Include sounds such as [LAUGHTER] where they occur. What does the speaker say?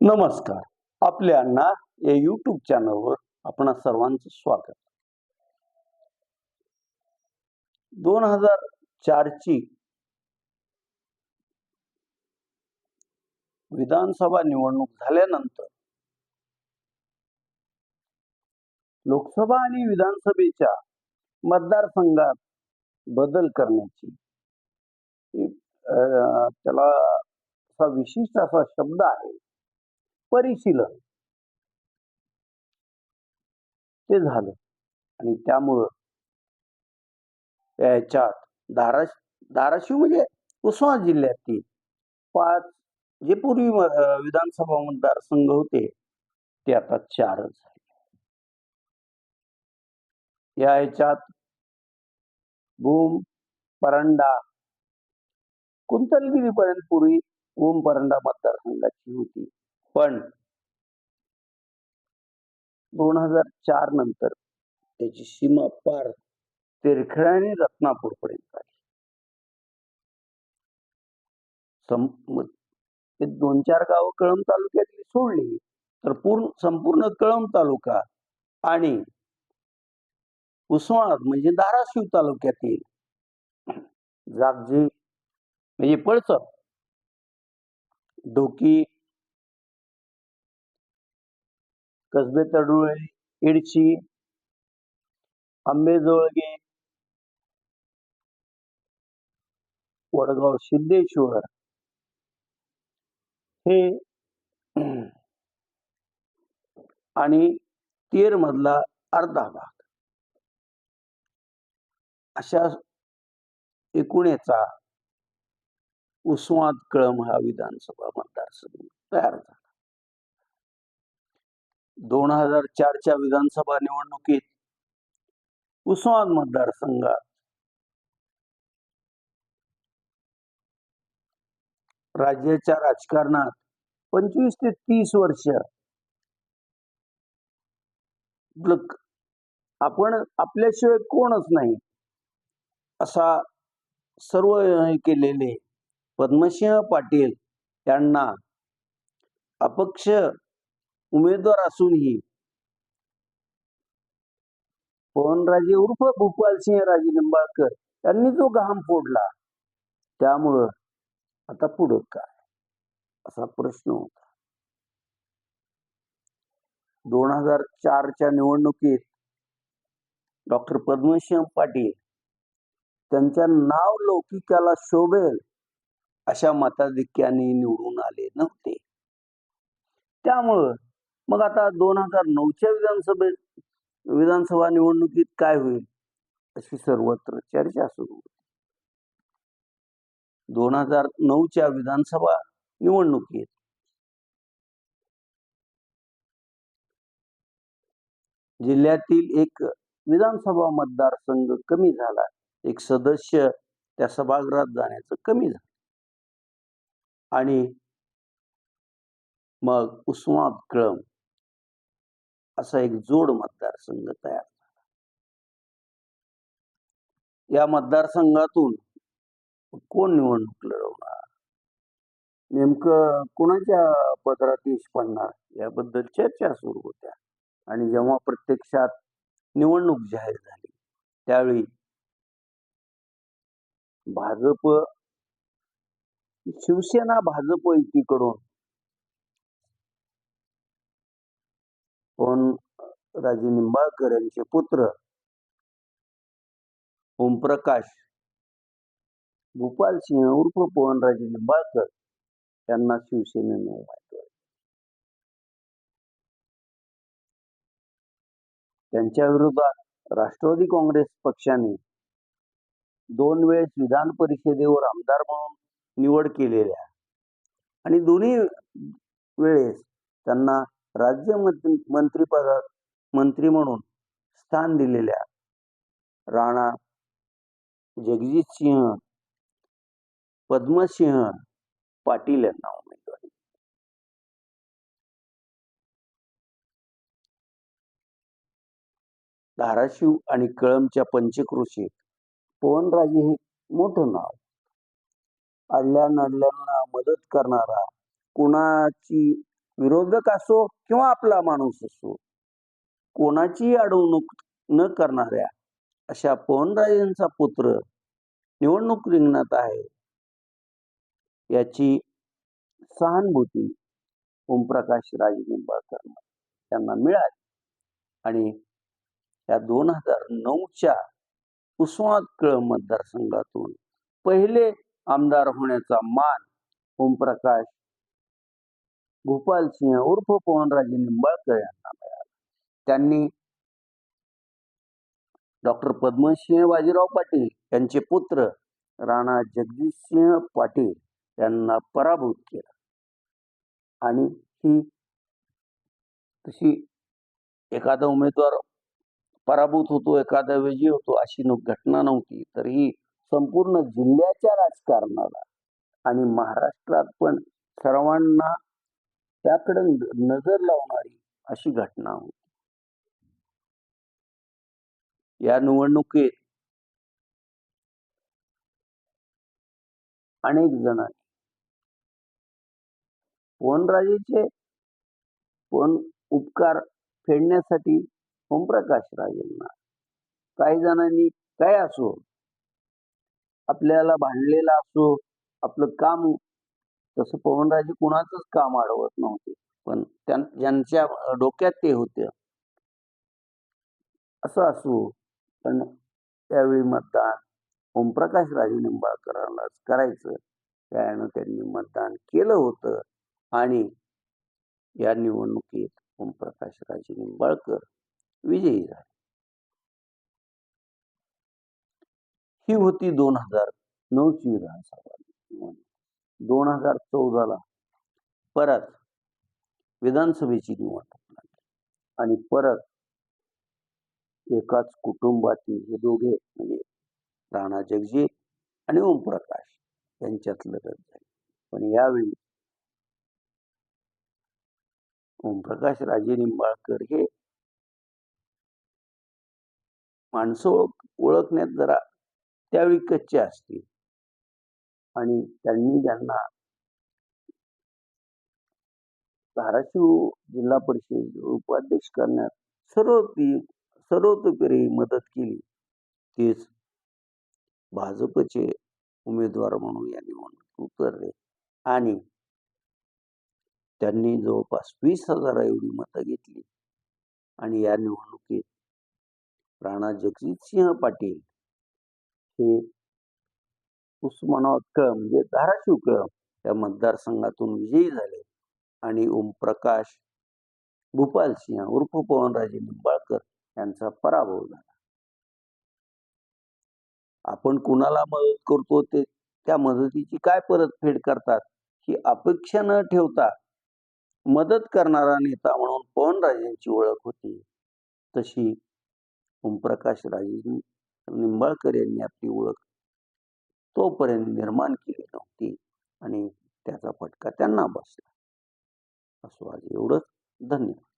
नमस्कार. आपल्या अण्णा या युट्यूब चॅनलवर आपण सर्वांचं स्वागत. दोन हजार चारची विधानसभा निवडणूक झाल्यानंतर लोकसभा आणि विधानसभेच्या मतदारसंघात बदल करण्याची त्याला असा विशिष्ट असा शब्द आहे. परिशीलन. ते झालं. आणि त्यामुळं याच्यात धाराश धाराशिव म्हणजे उस्मानाबाद जिल्ह्यातील पाच जे पूर्वी विधानसभा मतदारसंघ होते ते आता चारच झाले. या ह्याच्यात भूम परंडा कुंतलगिरीपर्यंत पूर्वी भूम परंडा मतदारसंघाची होती. पण दोन हजार चार नंतर त्याची सीमा पार तेरखेळ आणि रत्नापूरपर्यंत आली. ते दोन चार गावं कळंब तालुक्यातली सोडली तर पूर्ण संपूर्ण कळंब तालुका आणि उस्मानाबाद म्हणजे धाराशिव तालुक्यातील जागजी म्हणजे पळसप डोकी कसबे तडुळे इडशी आंबेजोळगे वडगाव सिद्धेश्वर. हे [CLEARS THROAT] आणि तेर मधला अर्धा भाग. अशा एकूण उस्माद कळम हा विधानसभा मतदारसंघ तयार झाला. दोन हजार चारच्या विधानसभा निवडणुकीत उस्मान मतदारसंघात राज्याच्या राजकारणात पंचवीस ते तीस वर्ष आपण आपल्याशिवाय कोणच नाही असा सर्व केलेले पद्मसिंह पाटील यांना अपक्ष उमेदवार असूनही. पवनराजे उर्फ भूपालसिंह राजे निंबाळकर यांनी जो घाम फोडला त्यामुळं आता पुढं काय? असा प्रश्न होता. दोन हजार चारच्या निवडणुकीत डॉक्टर पद्मसिंह पाटील त्यांच्या नाव लौकिकाला शोभेल अशा मताधिक्याने निवडून आले नव्हते. त्यामुळं मग आता दोन हजार नऊच्या विधानसभेत विधानसभा निवडणुकीत काय होईल? अशी सर्वत्र चर्चा सुरू होती. दोन हजार नऊच्या विधानसभा निवडणुकीत. जिल्ह्यातील एक विधानसभा मतदारसंघ कमी झाला. एक सदस्य त्या सभागृहात जाण्याचं कमी झालं. आणि मग उस्मानाबाद कळम असा एक जोड मतदारसंघ तयार झाला. या मतदारसंघातून कोण निवडणूक लढवणार? नेमकं कोणाच्या पदरात यश पडणार? याबद्दल चर्चा सुरू होत्या. आणि जेव्हा प्रत्यक्षात निवडणूक जाहीर झाली त्यावेळी भाजप शिवसेना भाजप युतीकडून पण राजे निंबाळकर यांचे पुत्र ओमप्रकाश भूपाल सिंह उर्फ पवनराजे निंबाळकर यांना शिवसेनेने उमेदवारी त्यांच्या विरोधात राष्ट्रवादी काँग्रेस पक्षाने दोन वेळेस विधान परिषदेवर आमदार म्हणून निवड केलेल्या आणि दोन्ही वेळेस त्यांना राज्य मंत्री मंत्रिपदात मंत्री म्हणून स्थान दिलेल्या राणा जगजित सिंह पद्मसिंह पाटील यांना उमेदवारी. धाराशिव आणि कळमच्या पंचक्रोशीत पवनराजे हे मोठं नाव. अडल्या नडल्यांना मदत करणारा कुणाची विरोधक असो किंवा आपला माणूस असो कोणाचीही अडवणूक न करणाऱ्या अशा पवनराजेंचा पुत्र निवडणूक रिंगणात आहे. याची सहानुभूती ओमप्रकाश राजनिंबाळकर यांना मिळाली. आणि या दोन हजार नऊच्या उस्मानाबाद कळ मतदारसंघातून पहिले आमदार होण्याचा मान ओमप्रकाश गोपालसिंह उर्फ पवनराजे निंबाळकर यांना मिळाला. त्यांनी डॉक्टर पद्मसिंह बाजीराव पाटील यांचे पुत्र राणा जगदीशसिंह पाटील यांना पराभूत केला. आणि ही तशी एखादा उमेदवार पराभूत होतो एखादा विजयी होतो अशी घटना नव्हती तर ही संपूर्ण जिल्ह्याच्या राजकारणाला आणि महाराष्ट्रात पण सर्वांना त्याकडे नजर लावणारी अशी घटना होती. या निवडणुकीत अनेक जणांनी वनराजेचे पण उपकार फेडण्यासाठी ओमप्रकाश राजेंना काही जणांनी काय असो आपल्याला भांडलेला असो आपलं काम तसं पवनराजे कुणाचंच काम अडवत नव्हते. पण ज्यांच्या डोक्यात ते होते. असं असू. पण त्यावेळी मतदान ओमप्रकाश राजे निंबाळकरांनाच करायचं. त्यानं त्यांनी मतदान केलं होतं. आणि या निवडणुकीत ओमप्रकाश राजे निंबाळकर विजयी झाले. ही होती दोन हजार नऊची विधानसभा निवडणूक. दोन हजार चौदाला परत विधानसभेची निवडणूक लागली आणि परत एकाच कुटुंबातील हे दोघे म्हणजे राणा जगजीत आणि ओमप्रकाश यांच्यात लढत झाली. पण यावेळी ओमप्रकाश राजे निंबाळकर हे माणसं ओळख ओळखण्यात जरा त्यावेळी कच्चे असतील. आणि त्यांनी ज्यांना धाराशिव जिल्हा परिषद उपाध्यक्ष करण्यात सर्वती सर्वतोपरी मदत केली तेच भाजपचे उमेदवार म्हणून या निवडणूक उतरले. आणि त्यांनी जवळपास वीस हजार एवढी मतं घेतली. आणि या निवडणुकीत राणा जगजितसिंह पाटील हे उस्मानाबाद क म्हणजे धाराशिव क या मतदारसंघातून विजयी झाले. आणि ओमप्रकाश भूपालसिंह उर्फ पवनराजे निंबाळकर यांचा पराभव झाला. आपण कुणाला मदत करतो ते त्या मदतीची काय परतफेड करतात ही अपेक्षा न ठेवता मदत करणारा नेता म्हणून पवनराजेंची ओळख होती. तशी ओमप्रकाश राजे निंबाळकर यांनी आपली ओळख तोपर्यंत निर्माण केली नव्हती आणि त्याचा फटका त्यांना बसला. असो आज एवढंच. धन्यवाद.